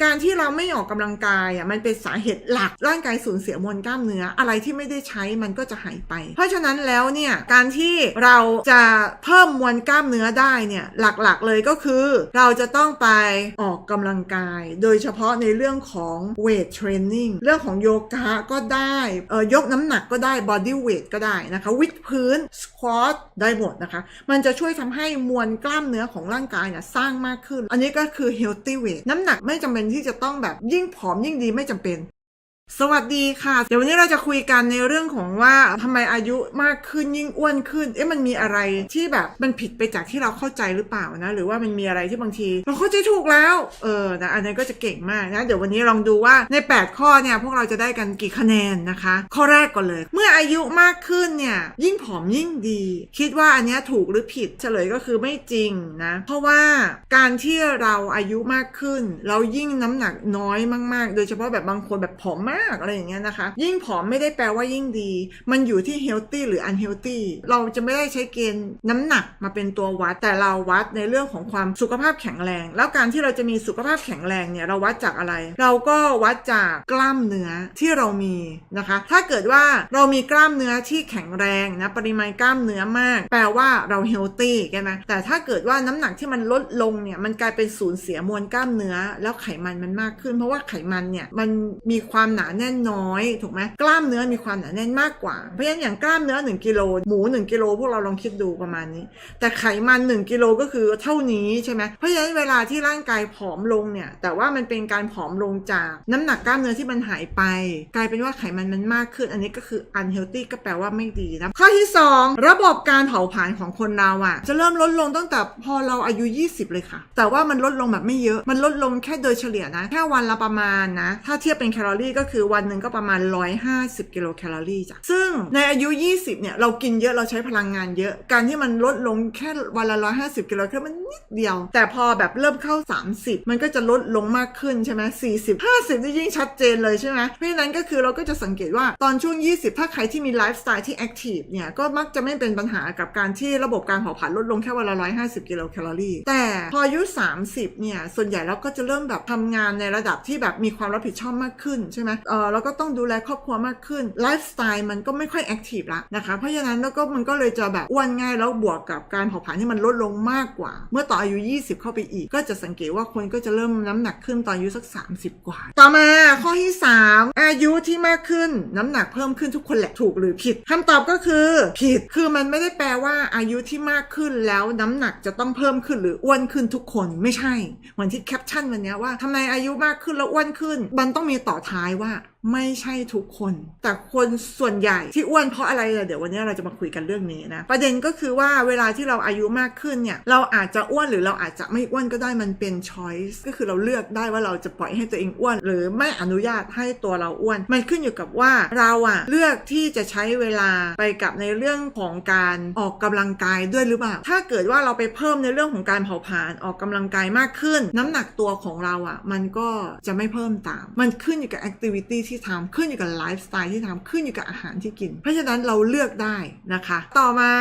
การที่เราไม่ออกกำลังกายอะมันเป็นสาเหตุหลักร่างกายสูญเสียมวลกล้ามเนื้อ อะไรที่ไม่ได้ใช้มันก็จะหายไป เพราะฉะนั้นแล้วเนี่ยการที่เราจะเพิ่มมวลกล้ามเนื้อได้เนี่ยหลักๆเลยก็คือ เราจะต้องไปออกกำลังกาย โดยเฉพาะในเรื่องของเวทเทรนนิ่งเรื่องของโยคะก็ได้เอ่อยกน้ำหนักก็ได้บอดี้เวทก็ได้นะคะวิดพื้นสควอตได้หมดนะคะ มันจะช่วยทำให้มวลกล้ามเนื้อของร่างกายเนี่ยสร้างมากขึ้น อันนี้ก็คือ healthy weight น้ำหนักไม่จำเป็นที่จะต้องแบบยิ่งผอมยิ่งดีไม่จำเป็น สวัสดีค่ะ เดี๋ยววันนี้เราจะคุยกันในเรื่องของว่าทำไมอายุมากขึ้นยิ่งอ้วนขึ้น เอ๊ะมันมีอะไรที่แบบมันผิดไปจากที่เราเข้าใจหรือเปล่านะ หรือว่ามันมีอะไรที่บางที เราเข้าใจถูกแล้ว เออนะอันนี้นก็จะเก่งมากนะ เดี๋ยววันนี้ลองดูว่าใน 8 ข้อเนี่ยพวกเราจะได้กันกี่คะแนนนะคะ ข้อแรกก่อนเลย เมื่ออายุมากขึ้นเนี่ยยิ่งผอมยิ่งดี คิดว่าอันนี้ถูกหรือผิดเฉลยก็คือไม่จริงนะ เพราะว่าการที่เราอายุมากขึ้น เรายิ่งน้ำหนักน้อยมาก ๆ โดยเฉพาะแบบบางคนแบบผอมมากอะไรอย่างเงี้ยนะคะ ยิ่งผอมไม่ได้แปลว่ายิ่งดี มันอยู่ที่ healthy หรือ unhealthy เราจะไม่ได้ใช้เกณฑ์น้ำหนักมาเป็นตัววัด แต่เราวัดในเรื่องของความสุขภาพแข็งแรง แล้วการที่เราจะมีสุขภาพแข็งแรงเนี่ยเราวัดจากอะไร เราก็วัดจากกล้ามเนื้อที่เรามีนะคะ ถ้าเกิดว่าเรามีกล้ามเนื้อที่แข็งแรงนะปริมาณกล้ามเนื้อมาก แปลว่าเรา healthy ใช่ไหมแต่ถ้าเกิดว่าน้ำหนักที่มันลดลงเนี่ยมันกลายเป็นสูญเสียมวลกล้ามเนื้อ แล้วไขมันมันมากขึ้น เพราะว่าไขมันเนี่ยมันมีความหนาแน่นน้อยถูกไหมกล้ามเนื้อมีความหนาแน่นมากกว่า เพราะฉะนั้นอย่างกล้ามเนื้อ 1กิโลหมู 1กิโลพวกเราลองคิดดูประมาณนี้ แต่ไขมัน 1กิโลก็คือเท่านี้ใช่ไหมเพราะฉะนั้นเวลาที่ร่างกายผอมลงเนี่ย แต่ว่ามันเป็นการผอมลงจากน้ำหนักกล้ามเนื้อที่มันหายไป กลายเป็นว่าไขมันมันมากขึ้น อันนี้ก็คือ unhealthy ก็แปลว่าไม่ดีนะข้อที่ 2 ระบบการเผาผลาญของคนเราอะจะเริ่มลดลงตั้งแต่พอเราอายุ 20 เลยค่ะ แต่ว่ามันลดลงแบบไม่เยอะมันลดลงแค่โดยเฉลี่ยนะ แค่วันละประมาณนะ ถ้าเทียบเป็นแคลอรี่ก็คือวันหนึ่งก็ประมาณ 150 กิโลแคลอรี่จ้ะซึ่งในอายุ 20 เนี่ย เรากินเยอะเราใช้พลังงานเยอะ การที่มันลดลงแค่วันละ 150 กิโลแคลอรี่มันนิดเดียว แต่พอแบบเริ่มเข้า 30 มันก็จะลดลงมากขึ้นใช่ไหม40 50นี่ยิ่งชัดเจนเลยใช่ไหมเพราะฉะนั้นก็คือเราก็จะสังเกตว่าตอนช่วง 20 ถ้าใครที่มีไลฟ์สไตล์ที่แอคทีฟเนี่ยก็มักจะไม่เป็นปัญหากับการที่ระบบการเผาผลาญลดลงแค่วันละ 150 กิโลแคลอรี่ แต่พออายุ 30 เนี่ย ส่วนใหญ่เราก็จะเริ่มแบบทำงานในระดับที่แบบมีความรับผิดชอบมากขึ้นใช่ไหมเออเราก็ต้องดูแลครอบครัวมากขึ้นไลฟ์สไตล์มันก็ไม่ค่อยแอคทีฟละนะคะเพราะฉะนั้นแล้วก็มันก็เลยจะแบบอ้วนง่ายแล้วบวกกับการเผาผลาญที่มันลดลงมากกว่า เมื่อต่ออายุ 20 เข้าไปอีก ก็จะสังเกตว่าคนก็จะเริ่มน้ำหนักขึ้นตอนอายุสัก 30 กว่า ต่อมาข้อที่ 3 อายุที่มากขึ้นน้ำหนักเพิ่มขึ้นทุกคนแหละถูกหรือผิดคำตอบก็คือผิดคือมันไม่ได้แปลว่าอายุที่มากขึ้นแล้วน้ำหนักจะต้องเพิ่มขึ้นหรืออ้วนขึ้นทุกคนไม่ใช่เหมือนที่แคปชั่นวันนี้ว่าทำไมอายุมากขึ้นแล้วอ้วนขึ้น มันต้องมีต่อท้ายว่า Kak, ไม่ใช่ทุกคน แต่คนส่วนใหญ่ที่อ้วนเพราะอะไรเดี๋ยววันนี้เราจะมาคุยกันเรื่องนี้นะ ประเด็นก็คือว่าเวลาที่เราอายุมากขึ้นเนี่ย เราอาจจะอ้วนหรือเราอาจจะไม่อ้วนก็ได้มันเป็น choice ก็คือเราเลือกได้ว่าเราจะปล่อยให้ตัวเองอ้วน หรือไม่อนุญาตให้ตัวเราอ้วน มันขึ้นอยู่กับว่าเราอะเลือกที่จะใช้เวลาไปกับในเรื่องของการออกกำลังกายด้วยหรือเปล่า ถ้าเกิดว่าเราไปเพิ่มในเรื่องของการเผาผลาญออกกำลังกายมากขึ้น น้ำหนักตัวของเราอะมันก็จะไม่เพิ่มตาม มันขึ้นอยู่กับ activity ที่ทำขึ้นอยู่กับไลฟ์สไตล์ที่ทำขึ้นอยู่กับอาหารที่กิน เพราะฉะนั้นเราเลือกได้นะคะ ต่อมา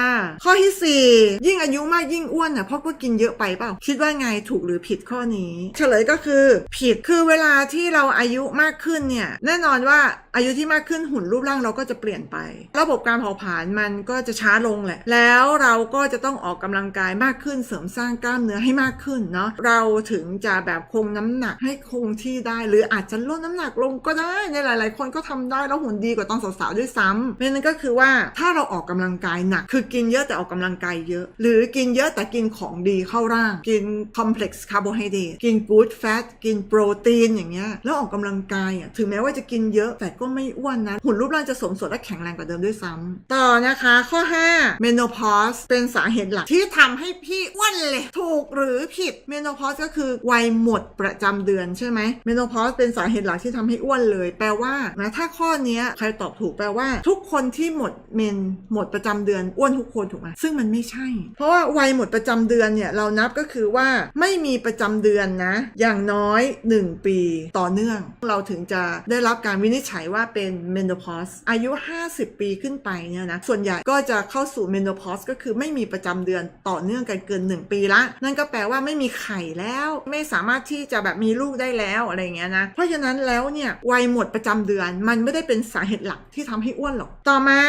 ข้อที่ 4 ยิ่งอายุมากยิ่งอ้วนอะเพราะก็กินเยอะไปเปล่า คิดว่าไงถูกหรือผิดข้อนี้ เฉลยก็คือผิดคือเวลาที่เราอายุมากขึ้นเนี่ยแน่นอนว่าอายุที่มากขึ้นหุ่นรูปร่างเราก็จะเปลี่ยนไป ระบบการเผาผลาญมันก็จะช้าลงแหละ แล้วเราก็จะต้องออกกำลังกายมากขึ้นเสริมสร้างกล้ามเนื้อให้มากขึ้นเนาะเราถึงจะแบบคงน้ำหนักให้คงที่ได้ หรืออาจจะลดน้ำหนักลงก็ได้ในหลาย ๆ คนก็ทำได้แล้วหุ่นดีกว่าตอนสาวๆด้วยซ้ำเพราะนั้นก็คือว่าถ้าเราออกกำลังกายหนัก คือกินเยอะแต่ออกกำลังกายเยอะ หรือกินเยอะแต่กินของดีเข้าร่าง กิน complex carbohydrate กิน good fat กินโปรตีนอย่างเงี้ยแล้วออกกำลังกายอะถึงแม้ว่าจะกินเยอะแต่ก็ไม่อ้วนนะหุ่นรูปร่างจะสมส่วนและแข็งแรงกว่าเดิมด้วยซ้ำต่อนะคะข้อ5 menopause เป็นสาเหตุหลักที่ทำให้พี่อ้วนเลย ถูกหรือผิด menopause ก็คือวัยหมดประจำเดือนใช่ไหม menopause เป็นสาเหตุหลักที่ทำให้อ้วนเลยแปลว่านะถ้าข้อนี้ใครตอบถูกแปลว่า ทุกคนที่หมดเมนหมดประจำเดือนอ้วนทุกคนถูกไหมซึ่งมันไม่ใช่ เพราะว่าวัยหมดประจำเดือนเนี่ยเรานับก็คือว่าไม่มีประจำเดือนนะ อย่างน้อย 1 ปีต่อเนื่อง เราถึงจะได้รับการวินิจฉัยว่าเป็น menopause อายุ 50 ปีขึ้นไปเนี่ยนะส่วนใหญ่ก็จะเข้าสู่ menopause ก็คือไม่มีประจำเดือนต่อเนื่องกันเกิน 1 ปีละ นั่นก็แปลว่าไม่มีไข่แล้ว ไม่สามารถที่จะแบบมีลูกได้แล้วอะไรเงี้ยนะเพราะฉะนั้นแล้วเนี่ยวัยหมดประจำเดือน มันไม่ได้เป็นสาเหตุหลักที่ทำให้อ้วนหรอก ต่อมา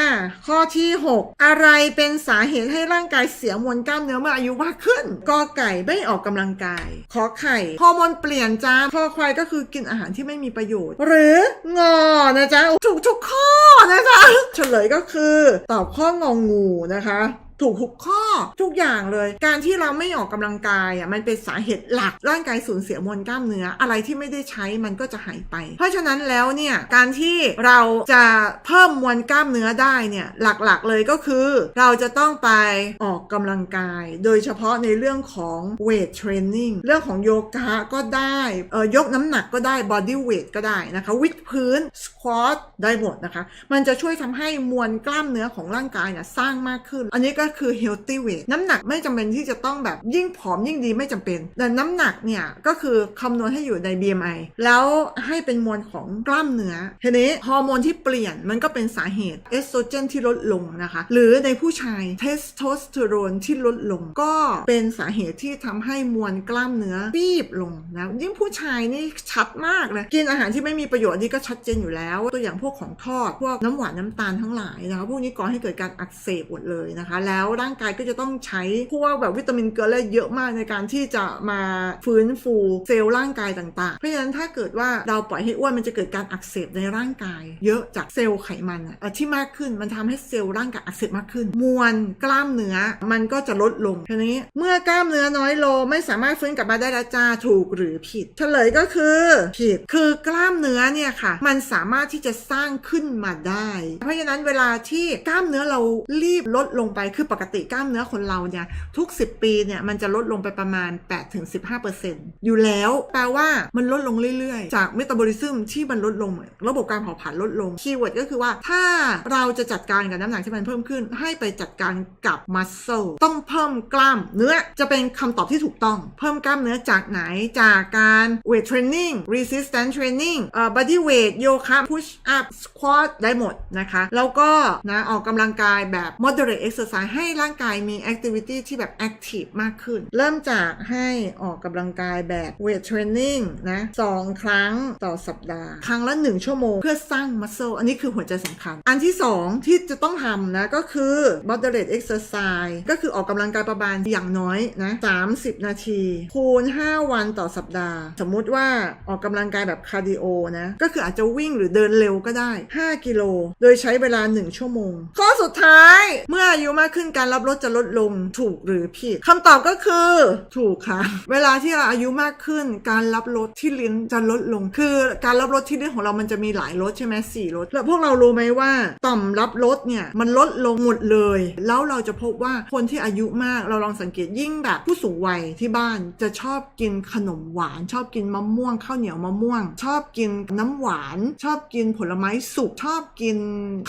ข้อที่ 6 อะไรเป็นสาเหตุให้ร่างกายเสียมวลกล้ามเนื้อเมื่ออายุมากขึ้นกอไก่ไม่ออกกำลังกาย ขอไข่ฮอร์โมนเปลี่ยนจ้าคอควายก็คือกินอาหารที่ไม่มีประโยชน์ หรืองอนะจ๊ะถูกทุกข้อนะจ๊ะเฉลยก็คือตอบข้ององูนะคะ ถูกทุกข้อทุกอย่างเลย การที่เราไม่ออกกำลังกายอะมันเป็นสาเหตุหลักร่างกายสูญเสียมวลกล้ามเนื้อ อะไรที่ไม่ได้ใช้มันก็จะหายไป เพราะฉะนั้นแล้วเนี่ยการที่เราจะเพิ่มมวลกล้ามเนื้อได้เนี่ยหลักๆเลยก็คือเราจะต้องไปออกกำลังกาย โดยเฉพาะในเรื่องของ weight training เรื่องของโยคะก็ได้เออยกน้ำหนักก็ได้ body weight ก็ได้นะคะวิดพื้น squat ได้หมดนะคะ มันจะช่วยทำให้มวลกล้ามเนื้อของร่างกายเนี่ยสร้างมากขึ้น อันนี้ก็็คือ healthy weight น้ำหนักไม่จำเป็นที่จะต้องแบบยิ่งผอมยิ่งดีไม่จำเป็น แต่น้ำหนักเนี่ยก็คือคำนวณให้อยู่ใน BMI แล้วให้เป็นมวลของกล้ามเนื้อทีนี้ฮอร์โมนที่เปลี่ยนมันก็เป็นสาเหตุเอสโตรเจนที่ลดลงนะคะ หรือในผู้ชายเทสโทสเตอโรนที่ลดลง ก็เป็นสาเหตุที่ทำให้มวลกล้ามเนื้อปีบลงนะยิ่งผู้ชายนี่ชัดมากเลยกินอาหารที่ไม่มีประโยชน์นี่ก็ชัดเจนอยู่แล้ว ตัวอย่างพวกของทอด พวกน้ำหวานน้ำตาลทั้งหลายนะคะพวกนี้ก่อให้เกิดการอักเสบหมดเลยนะคะแล้วร่างกายก็จะต้องใช้พวกแบบวิตามินเกลือเยอะมากในการที่จะมาฟื้นฟูเซลล์ร่างกายต่างๆ เพราะฉะนั้นถ้าเกิดว่าเราปล่อยให้อ้วนมันจะเกิดการอักเสบในร่างกาย เยอะจากเซลล์ไขมันอะที่มากขึ้นมันทำให้เซลล์ร่างกายอักเสบมากขึ้น มวลกล้ามเนื้อมันก็จะลดลงทีนี้เมื่อกล้ามเนื้อน้อยลงไม่สามารถฟื้นกลับมาได้แล้วจ้าถูกหรือผิด เฉลยก็คือผิดคือกล้ามเนื้อเนี่ยค่ะ มันสามารถที่จะสร้างขึ้นมาได้ เพราะฉะนั้นเวลาที่กล้ามเนื้อเรารีบลดลงไปคือปกติกล้ามเนื้อคนเราเนี่ยทุก 10 ปีเนี่ยมันจะลดลงไปประมาณ 8-15%อยู่แล้วแปลว่ามันลดลงเรื่อยๆ จากเมตาบอลิซึมที่มันลดลง ระบบการเผาผลาญลดลงคีย์เวิร์ดก็คือว่าถ้าเราจะจัดการกับน้ำหนักที่มันเพิ่มขึ้น ให้ไปจัดการกับมัสเซลต้องเพิ่มกล้ามเนื้อจะเป็นคำตอบที่ถูกต้อง เพิ่มกล้ามเนื้อจากไหนจากการ weight training resistance training เอ่อ body weight โยคะ push up squat ได้หมดนะคะ แล้วก็นะออกกำลังกายแบบ moderate exercise ให้ร่างกายมี activity ที่แบบ active มากขึ้น เริ่มจากให้ออกกำลังกายแบบ weight training นะสองครั้งต่อสัปดาห์ ครั้งละ 1 ชั่วโมง เพื่อสร้าง muscle อันนี้คือหัวใจสำคัญ อันที่ 2 ที่จะต้องทำนะก็คือ moderate exercise ก็คือออกกำลังกายประมาณอย่างน้อยนะ30 นาที คูณ 5 วันต่อสัปดาห์ สมมุติว่าออกกำลังกายแบบคาร์ดิโอนะก็คืออาจจะวิ่งหรือเดินเร็วก็ได้ 5 กิโล โดยใช้เวลา 1 ชั่วโมง ข้อสุดท้ายเมื่ออายุมากขึ้นการรับรสจะลดลงถูกหรือผิดคำตอบก็คือ ถูกค่ะ เวลาที่เราอายุมากขึ้น การรับรสที่ลิ้นจะลดลง คือการรับรสที่ลิ้นของเรามันจะมีหลายรสใช่ไหมสี่รสแล้วพวกเรารู้ไหมว่าต่อมรับรสเนี่ยมันลดลงหมดเลย แล้วเราจะพบว่าคนที่อายุมากเราลองสังเกตยิ่งแบบผู้สูงวัยที่บ้านจะชอบกินขนมหวาน ชอบกินมะม่วงข้าวเหนียวมะม่วง ชอบกินน้ำหวาน ชอบกินผลไม้สุกชอบกิน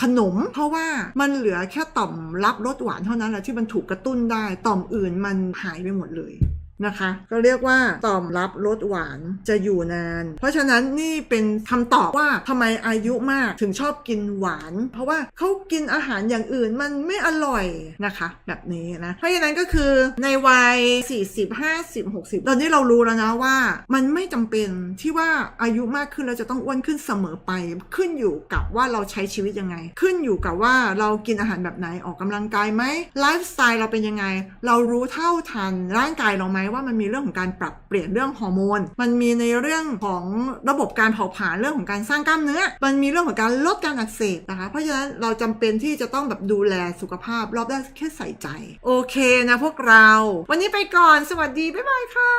ขนม เพราะว่ามันเหลือแค่ต่อมรับรสหวานเท่านั้นแหละที่มันถูกกระตุ้นได้ ต่อมอื่นมันหายไปหมดเลย นะคะ ก็เรียกว่าต่อมรับรสหวานจะอยู่นาน เพราะฉะนั้นนี่เป็นคำตอบว่าทำไมอายุมากถึงชอบกินหวาน เพราะว่าเขากินอาหารอย่างอื่นมันไม่อร่อยนะคะ แบบนี้นะ เพราะฉะนั้นก็คือในวัย 40 50 60 ตอนนี้เรารู้แล้วนะว่ามันไม่จำเป็นที่ว่าอายุมากขึ้นแล้วจะต้องอ้วนขึ้นเสมอไป ขึ้นอยู่กับว่าเราใช้ชีวิตยังไง ขึ้นอยู่กับว่าเรากินอาหารแบบไหนออกกำลังกายไหมไลฟ์สไตล์เราเป็นยังไง เรารู้เท่าทันร่างกายเราไหมว่ามันมีเรื่องของการปรับเปลี่ยนเรื่องฮอร์โมน มันมีในเรื่องของระบบการเผาผลาญเรื่องของการสร้างกล้ามเนื้อ มันมีเรื่องของการลดการอักเสบนะคะ เพราะฉะนั้นเราจำเป็นที่จะต้องแบบดูแลสุขภาพรอบด้านแค่ใส่ใจ โอเคนะพวกเรา วันนี้ไปก่อน สวัสดี บ๊ายบายค่ะ